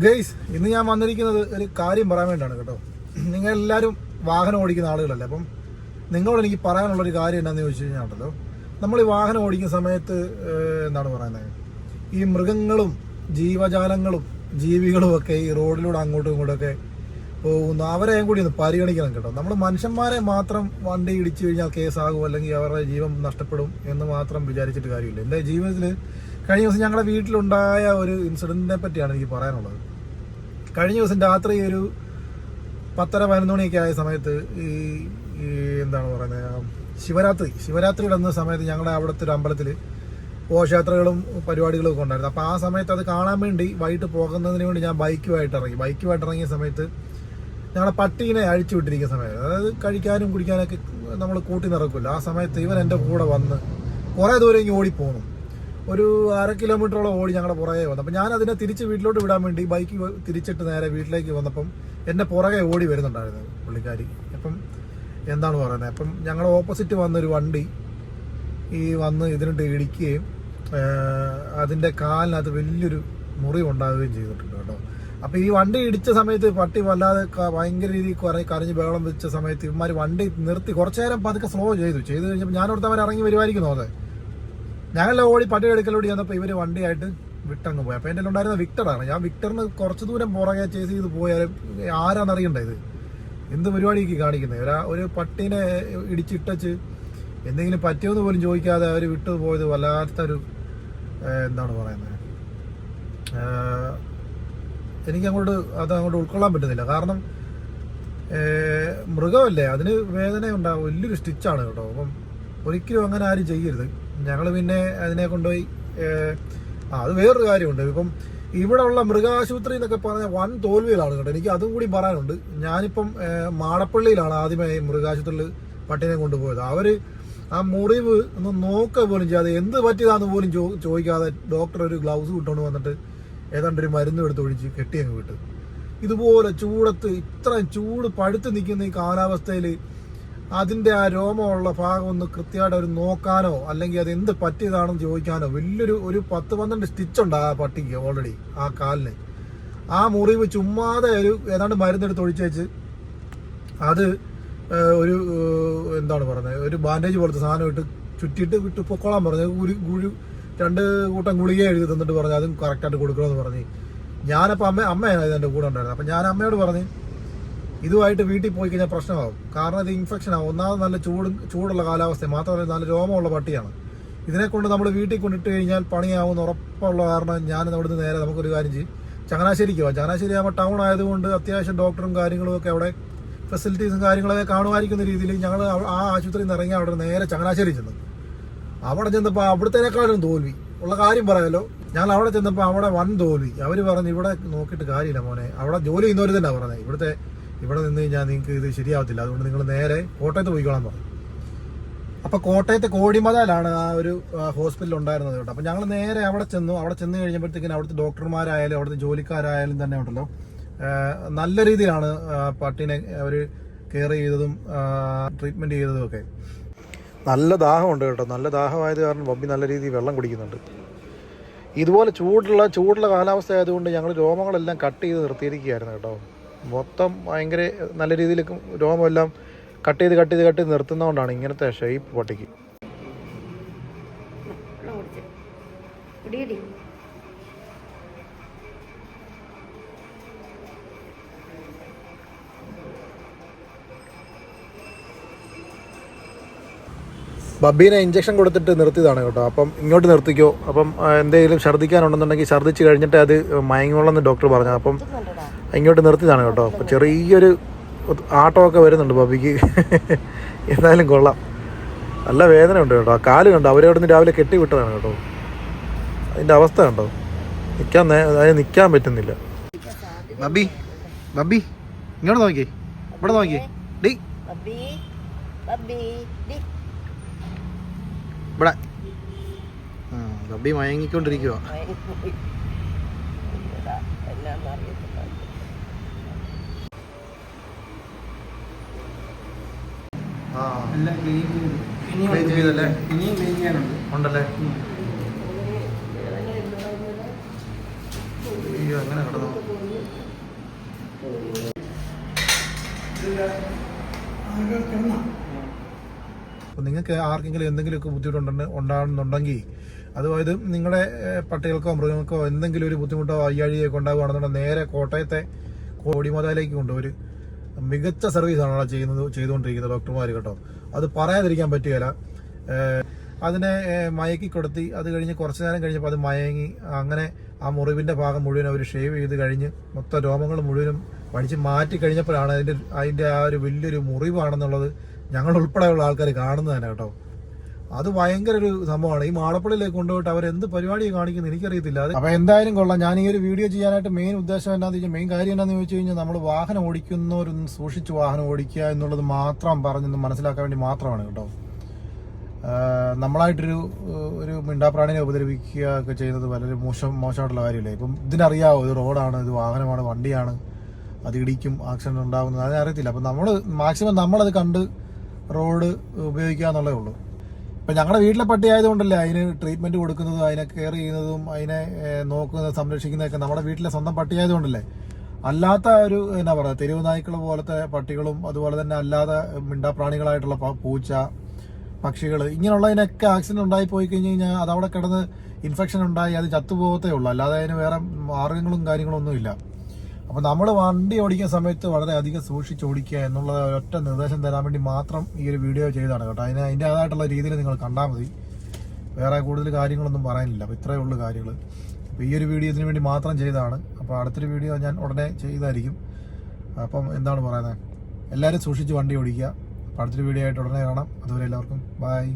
Guys ഇന്ന് ഞാൻ വന്നിരിക്കുന്നത് ഒരു കാര്യം പറയാൻ വേണ്ടിയാണ് കേട്ടോ. നിങ്ങൾ എല്ലാവരും വാഹനം ഓടിക്കുന്ന ആളുകളല്ലേ അപ്പം നിങ്ങളോട് എനിക്ക് പറയാനുള്ള ഒരു കാര്യം എന്താണെന്ന് ചോദിച്ചു കഴിഞ്ഞാൽ നമ്മൾ ഈ വാഹനം ഓടിക്കുന്ന സമയത്ത് എന്താണ് പറയുന്നത് ഈ മൃഗങ്ങളും ജീവജാലങ്ങളും ജീവികളും ഒക്കെ ഈ റോഡിലൂടെ അങ്ങോട്ടും ഇങ്ങോട്ടും ഒക്കെ പോകുന്നു അവരെയും കൂടി ഒന്ന് പരിഗണിക്കണം കേട്ടോ. നമ്മൾ മനുഷ്യന്മാരെ മാത്രം വണ്ടി ഇടിച്ചു കഴിഞ്ഞാൽ കേസാകും അല്ലെങ്കിൽ അവരുടെ ജീവൻ നഷ്ടപ്പെടും എന്ന് മാത്രം വിചാരിച്ചിട്ട് കാര്യമില്ല. എന്റെ ജീവിതത്തിൽ കഴിഞ്ഞ ദിവസം ഞങ്ങളുടെ വീട്ടിലുണ്ടായ ഒരു ഇൻസിഡന്റിനെ പറ്റിയാണ് എനിക്ക് പറയാനുള്ളത്. കഴിഞ്ഞ ദിവസം രാത്രി ഒരു പത്തര പതിനൊന്ന് മണിയൊക്കെ ആയ സമയത്ത് ഈ എന്താണ് പറയുന്നത് ശിവരാത്രി ശിവരാത്രി ഇടുന്ന സമയത്ത് ഞങ്ങളുടെ അവിടുത്തെ ഒരു അമ്പലത്തിൽ ഘോഷയാത്രകളും പരിപാടികളും ഒക്കെ ഉണ്ടായിരുന്നു. അപ്പോൾ ആ സമയത്ത് അത് കാണാൻ വേണ്ടി വൈകിട്ട് പോകുന്നതിന് വേണ്ടി ഞാൻ ബൈക്കുമായിട്ട് ഇറങ്ങി. ബൈക്കുമായിട്ട് ഇറങ്ങിയ സമയത്ത് ഞങ്ങളുടെ പട്ടീനെ അഴിച്ചു വിട്ടിരിക്കുന്ന സമയത്ത് അതായത് കഴിക്കാനും കുടിക്കാനൊക്കെ നമ്മൾ കൂട്ടി നിറക്കില്ല ആ സമയത്ത് ഇവൻ എന്റെ കൂടെ വന്ന് കുറേ ദൂരം ഇങ്ങനെ ഓടിപ്പോന്നു. ഒരു അര കിലോമീറ്ററോളം ഓടി ഞങ്ങളുടെ പുറകെ വന്നു. അപ്പം ഞാൻ അതിനെ തിരിച്ച് വീട്ടിലോട്ട് വിടാൻ വേണ്ടി ബൈക്ക് തിരിച്ചിട്ട് നേരെ വീട്ടിലേക്ക് വന്നപ്പം എന്റെ പുറകെ ഓടി വരുന്നുണ്ടായിരുന്നു പുള്ളിക്കാരി. അപ്പം എന്താണ് പറയുന്നത്? അപ്പം ഞങ്ങളുടെ ഓപ്പോസിറ്റ് വന്നൊരു വണ്ടി ഈ വന്ന് ഇതിനിട്ട് ഇടിക്കുകയും അതിന്റെ കാലിനകത്ത് വലിയൊരു മുറി ഉണ്ടാവുകയും ചെയ്തിട്ടുണ്ട് കേട്ടോ. അപ്പോൾ ഈ വണ്ടി ഇടിച്ച സമയത്ത് പട്ടി വല്ലാതെ ഭയങ്കര രീതിയിൽ കുറെ കരഞ്ഞ് ബഹളം വെച്ച സമയത്ത് ഇവന്മാർ വണ്ടി നിർത്തി കുറച്ചു നേരം പതുക്കെ സ്ലോ ചെയ്തു. ചെയ്ത് കഴിഞ്ഞപ്പോൾ ഞാനോടത്ത് അവർ ഇറങ്ങി വരുമായിരിക്കും തോന്നുന്നത് ഞങ്ങളെ ഓടി പട്ടി എടുക്കലോടി ചെന്നപ്പോൾ ഇവർ വണ്ടിയായിട്ട് വിട്ടങ്ങ് പോയി. അപ്പോൾ എന്റെ ഉണ്ടായിരുന്ന വിക്ടറാണ് ഞാൻ വിക്ടറിന് കുറച്ച് ദൂരം പുറകെ ചേസ് ചെയ്ത് പോയാലും ആരാന്നറിയണ്ട ഇത്? എന്ത് പരിപാടിക്ക് കാണിക്കുന്നത് ഒരാ ഒരു പട്ടീനെ ഇടിച്ചിട്ടച്ച് എന്തെങ്കിലും പറ്റിയോന്ന് പോലും ചോദിക്കാതെ അവർ വിട്ടു പോയത് വല്ലാത്തൊരു എന്താണ് പറയുന്നത് എനിക്ക് അങ്ങോട്ട് അത് അങ്ങോട്ട് ഉൾക്കൊള്ളാൻ പറ്റുന്നില്ല. കാരണം മൃഗമല്ലേ? അതിന് വേദന ഉണ്ടാവും വലിയൊരു സ്റ്റിച്ചാണ് കേട്ടോ. അപ്പം ഒരിക്കലും അങ്ങനെ ആരും ചെയ്യരുത്. ഞങ്ങൾ പിന്നെ അതിനെ കൊണ്ടുപോയി അത് വേറൊരു കാര്യമുണ്ട്. ഇപ്പം ഇവിടെ ഉള്ള മൃഗാശുപത്രി എന്നൊക്കെ പറഞ്ഞാൽ വൻ തോൽവിയിലാണ് കേട്ടോ. എനിക്ക് അതും കൂടി പറയാനുണ്ട്. ഞാനിപ്പം മാടപ്പള്ളിയിലാണ് ആദ്യമായി മൃഗാശുപത്രിയിൽ പട്ടിനെ കൊണ്ടുപോയത്. അവർ ആ മുറിവ് ഒന്ന് നോക്കുക പോലും ചെയ്യാതെ എന്ത് പറ്റിയതാന്ന് പോലും ചോ- ചോദിക്കാതെ ഡോക്ടർ ഒരു ഗ്ലൗസ് ഇട്ടുകൊണ്ട് വന്നിട്ട് ഏതാണ്ട് ഒരു മരുന്ന് എടുത്ത് ഒഴിച്ച് കെട്ടി അങ്ങ് വിട്ടു. ഇതുപോലെ ചൂടത്ത് ഇത്രയും ചൂട് പഴുത്ത് നിൽക്കുന്ന ഈ കാലാവസ്ഥയിൽ അതിന്റെ ആ രോമമുള്ള ഭാഗം ഒന്ന് കൃത്യമായിട്ട് ഒരു നോക്കാനോ അല്ലെങ്കിൽ അത് എന്ത് പറ്റിയതാണെന്ന് ചോദിക്കാനോ വലിയൊരു ഒരു പത്ത് പന്ത്രണ്ട് സ്റ്റിച്ച് ഉണ്ട് ആ പട്ടിക്ക് ഓൾറെഡി ആ കാലിന്. ആ മുറിവ് ചുമ്മാതെ ഒരു ഏതാണ്ട് മരുന്നെടുത്ത് ഒഴിച്ചേച്ച് അത് ഒരു എന്താണ് പറയുന്നത് ഒരു ബാൻഡേജ് പോലത്തെ സാധനം ഇട്ട് ചുറ്റിയിട്ട് വിട്ട് പൊക്കോളാൻ പറഞ്ഞു. ഒരു ഗുരു രണ്ട് കൂട്ടം ഗുളിക എഴുതി തന്നിട്ട് പറഞ്ഞു അതും കറക്റ്റായിട്ട് കൊടുക്കണമെന്ന് പറഞ്ഞു. ഞാനപ്പോൾ അമ്മ അമ്മയാണ് ഇതെന്റെ കൂടെ ഉണ്ടായിരുന്നത്. അപ്പം ഞാൻ അമ്മയോട് പറഞ്ഞ് ഇതുമായിട്ട് വീട്ടിൽ പോയി കഴിഞ്ഞാൽ പ്രശ്നമാകും. കാരണം ഇത് ഇൻഫെക്ഷൻ ആവും. ഒന്നാമത് നല്ല ചൂട് ചൂടുള്ള കാലാവസ്ഥ മാത്രമല്ല നല്ല രോമമുള്ള പട്ടിയാണ്. ഇതിനെ കൊണ്ട് നമ്മൾ വീട്ടിൽ കൊണ്ടിട്ട് കഴിഞ്ഞാൽ പണിയാവും ഉറപ്പുള്ള കാരണം ഞാൻ അവിടുന്ന് നേരെ നമുക്കൊരു കാര്യം ചെയ്യും. ചങ്ങനാശ്ശേരിക്ക് പോകാം ചങ്ങനാശ്ശേരി ആകുമ്പോൾ ടൗൺ ആയതുകൊണ്ട് അത്യാവശ്യം ഡോക്ടറും കാര്യങ്ങളും ഒക്കെ അവിടെ ഫെസിലിറ്റീസും കാര്യങ്ങളൊക്കെ കാണുമായിരിക്കുന്ന രീതിയിൽ ഞങ്ങൾ ആ ആശുപത്രിയിൽ നിന്ന് ഇറങ്ങി അവിടെ നേരെ ചങ്ങനാശ്ശേരി ചെന്നു. അവിടെ ചെന്നപ്പോൾ അവിടുത്തേക്കാളും തോൽവി. ഉള്ള കാര്യം പറയാലോ. ഞാൻ അവിടെ ചെന്നപ്പോൾ അവിടെ വൻ തോൽവി. അവർ പറഞ്ഞു ഇവിടെ നോക്കിയിട്ട് കാര്യമില്ല മോനെ. അവിടെ ജോലി ചെയ്യുന്നവർ തന്നെ പറഞ്ഞത് ഇവിടുത്തെ ഇവിടെ നിന്ന് കഴിഞ്ഞാൽ നിങ്ങൾക്ക് ഇത് ശരിയാവത്തില്ല. അതുകൊണ്ട് നിങ്ങൾ നേരെ കോട്ടയത്ത് പോയിക്കോളാൻ പറഞ്ഞു. അപ്പൊ കോട്ടയത്ത് കോടിമതാലാണ് ആ ഒരു ഹോസ്പിറ്റൽ ഉണ്ടായിരുന്നത് കേട്ടോ. അപ്പൊ ഞങ്ങൾ നേരെ അവിടെ ചെന്നു. അവിടെ ചെന്ന് കഴിഞ്ഞപ്പോഴത്തേക്കിനും അവിടുത്തെ ഡോക്ടർമാരായാലും അവിടുത്തെ ജോലിക്കാരായാലും തന്നെ ഉണ്ടല്ലോ. നല്ല രീതിയിലാണ് പട്ടീനെ അവർ കെയർ ചെയ്തതും ട്രീറ്റ്മെന്റ് ചെയ്തതും ഒക്കെ. നല്ല ദാഹമുണ്ട് കേട്ടോ. നല്ല ദാഹമായത് കാരണം ബബ്ബി നല്ല രീതിയിൽ വെള്ളം കുടിക്കുന്നുണ്ട്. ഇതുപോലെ ചൂടുള്ള ചൂടുള്ള കാലാവസ്ഥ ആയതുകൊണ്ട് ഞങ്ങൾ രോമങ്ങളെല്ലാം കട്ട് ചെയ്ത് നിർത്തിയിരിക്കുകയായിരുന്നു കേട്ടോ. മൊത്തം ഭയങ്കര നല്ല രീതിയിൽ രോമമെല്ലാം കട്ട് ചെയ്ത് കട്ട് ചെയ്ത് കട്ട് ചെയ്ത് നിർത്തുന്നതുകൊണ്ടാണ് ഇങ്ങനത്തെ ഷേപ്പ് പട്ടിക്ക്. ബബീനെ ഇഞ്ചക്ഷൻ കൊടുത്തിട്ട് നിർത്തിയതാണ് കേട്ടോ. അപ്പം ഇങ്ങോട്ട് നിർത്തിക്കോ. അപ്പം എന്തെങ്കിലും ഛർദ്ദിക്കാനുണ്ടെന്നുണ്ടെങ്കിൽ ഛർദ്ദിച്ച് കഴിഞ്ഞിട്ട് അത് മയങ്ങുള്ളെന്ന് ഡോക്ടർ പറഞ്ഞു അപ്പം ഇങ്ങോട്ട് നിർത്തിയതാണ് കേട്ടോ. അപ്പോൾ ചെറിയൊരു ആട്ടമൊക്കെ വരുന്നുണ്ട് ബാബിക്ക് എന്തായാലും കൊള്ളാം. നല്ല വേദന ഉണ്ട് കേട്ടോ. ആ കാൽ കണ്ടോ? അവരവിടെ നിന്ന് രാവിലെ കെട്ടി വിട്ടതാണ് കേട്ടോ. അതിന്റെ അവസ്ഥ കണ്ടോ? നിൽക്കാൻ അതിന് നിൽക്കാൻ പറ്റുന്നില്ല. ബബി ബബി ഇങ്ങോട്ട് നോക്കി ഇവിടെ നോക്കിയേ. ഡി. ഇവിടെ. ബബി മയങ്ങിക്കൊണ്ടിരിക്കുക അങ്ങനെ നിങ്ങൾക്ക് ആർക്കെങ്കിലും എന്തെങ്കിലുമൊക്കെ ബുദ്ധിമുട്ടുണ്ട് ഉണ്ടാകുന്നുണ്ടെങ്കിൽ അതുപോലെ നിങ്ങളുടെ പട്ടികൾക്കോ മൃഗങ്ങൾക്കോ എന്തെങ്കിലും ഒരു ബുദ്ധിമുട്ടോ അയ്യാഴിയൊക്കെ ഉണ്ടാകുകയാണെന്നുണ്ടെങ്കിൽ നേരെ കോട്ടയത്തെ കോടിമതയിലേക്ക് കൊണ്ടുപോയി. മികച്ച സർവീസാണ് ചെയ്യുന്നത് ചെയ്തുകൊണ്ടിരിക്കുന്നത് ഡോക്ടർമാർ കേട്ടോ. അത് പറയാതിരിക്കാൻ പറ്റുകയില്ല. അതിനെ മയക്കി കൊടുത്തി അത് കഴിഞ്ഞ് കുറച്ച് നേരം കഴിഞ്ഞപ്പോൾ അത് മയങ്ങി. അങ്ങനെ ആ മുറിവിന്റെ ഭാഗം മുഴുവൻ അവർ ഷേവ് ചെയ്ത് കഴിഞ്ഞ് മൊത്തം രോമങ്ങൾ മുഴുവനും പഠിച്ച് മാറ്റി കഴിഞ്ഞപ്പോഴാണ് അതിന്റെ അതിന്റെ ആ ഒരു വലിയൊരു മുറിവാണെന്നുള്ളത് ഞങ്ങൾ ഉൾപ്പെടെയുള്ള ആൾക്കാർ കാണുന്നത് തന്നെ കേട്ടോ. അത് ഭയങ്കര ഒരു സംഭവമാണ്. ഈ മാടപ്പള്ളിയിലേക്ക് കൊണ്ടുപോയിട്ട് അവർ എന്ത് പരിപാടി കാണിക്കുന്നത് എനിക്കറിയത്തില്ല. അപ്പൊ എന്തായാലും കൊള്ളാം. ഞാൻ ഈ ഒരു വീഡിയോ ചെയ്യാനായിട്ട് മെയിൻ ഉദ്ദേശം എന്താണെന്ന് വെച്ചാൽ മെയിൻ കാര്യം എന്താണെന്ന് ചോദിച്ചു കഴിഞ്ഞാൽ നമ്മൾ വാഹനം ഓടിക്കുന്നവരൊന്ന് സൂക്ഷിച്ച് വാഹനം ഓടിക്കുക എന്നുള്ളത് മാത്രം പറഞ്ഞൊന്ന് മനസ്സിലാക്കാൻ വേണ്ടി മാത്രമാണ് കേട്ടോ. നമ്മളായിട്ടൊരു ഒരു മിണ്ടാപ്രാണിനെ ഉപദ്രവിക്കുക ഒക്കെ ചെയ്യുന്നത് വളരെ മോശം മോശമായിട്ടുള്ള കാര്യമല്ലേ? ഇപ്പം ഇതിനറിയാവോ ഇത് റോഡാണ് ഇത് വാഹനമാണ് വണ്ടിയാണ് അത് ഇടിക്കും ആക്സിഡന്റ് ഉണ്ടാകുന്നത് അതിനറിയത്തില്ല. അപ്പം നമ്മൾ മാക്സിമം നമ്മളത് കണ്ട് റോഡ് ഉപയോഗിക്കുക എന്നുള്ളതേ ഉള്ളൂ. ഇപ്പം ഞങ്ങളുടെ വീട്ടിലെ പട്ടി ആയതുകൊണ്ടല്ലേ അതിന് ട്രീറ്റ്മെന്റ് കൊടുക്കുന്നതും അതിനെ കെയർ ചെയ്യുന്നതും അതിനെ നോക്കുന്നതും സംരക്ഷിക്കുന്നതൊക്കെ നമ്മുടെ വീട്ടിലെ സ്വന്തം പട്ടി ആയതുകൊണ്ടല്ലേ. അല്ലാത്ത ഒരു എന്നാ പറയുക തെരുവ് നായ്ക്കൾ പോലത്തെ പട്ടികളും അതുപോലെ തന്നെ അല്ലാതെ മിണ്ടാപ്രാണികളായിട്ടുള്ള പൂച്ച പക്ഷികൾ ഇങ്ങനെയുള്ളതിനൊക്കെ ആക്സിഡന്റ് ഉണ്ടായി പോയി കഴിഞ്ഞ് കഴിഞ്ഞാൽ അത് അവിടെ കിടന്ന് ഇൻഫെക്ഷൻ ഉണ്ടായി അത് ചത്തുപോകത്തേ ഉള്ളൂ. അല്ലാതെ അതിന് വേറെ മാർഗങ്ങളും കാര്യങ്ങളും ഒന്നുമില്ല അപ്പൊ നമ്മൾ വണ്ടി ഓടിക്കുന്ന സമയത്ത് വളരെ അധികം സൂക്ഷിച്ച് ഓടിക്കുക എന്നുള്ള ഒറ്റ നിർദ്ദേശം തരാൻ വേണ്ടി മാത്രം ഈ ഒരു വീഡിയോ ചെയ്താണ് കേട്ടോ. അതിന് അതിന്റെതായിട്ടുള്ള രീതിയിൽ നിങ്ങൾ കണ്ടാൽ മതി. വേറെ കൂടുതൽ കാര്യങ്ങളൊന്നും പറയാനില്ല. അപ്പോൾ ഇത്രയേ ഉള്ളൂ കാര്യങ്ങൾ അപ്പോൾ ഈ ഒരു വീഡിയോ ഇതിനു വേണ്ടി മാത്രം ചെയ്തതാണ്. അപ്പോൾ അടുത്തൊരു വീഡിയോ ഞാൻ ഉടനെ ചെയ്തായിരിക്കും. അപ്പം എന്താണ് പറയുന്നത്? എല്ലാവരും സൂക്ഷിച്ച് വണ്ടി ഓടിക്കുക. അപ്പോൾ അടുത്തൊരു വീഡിയോ ആയിട്ട് ഉടനെ കാണാം. അതുവരെ എല്ലാവർക്കും ബൈ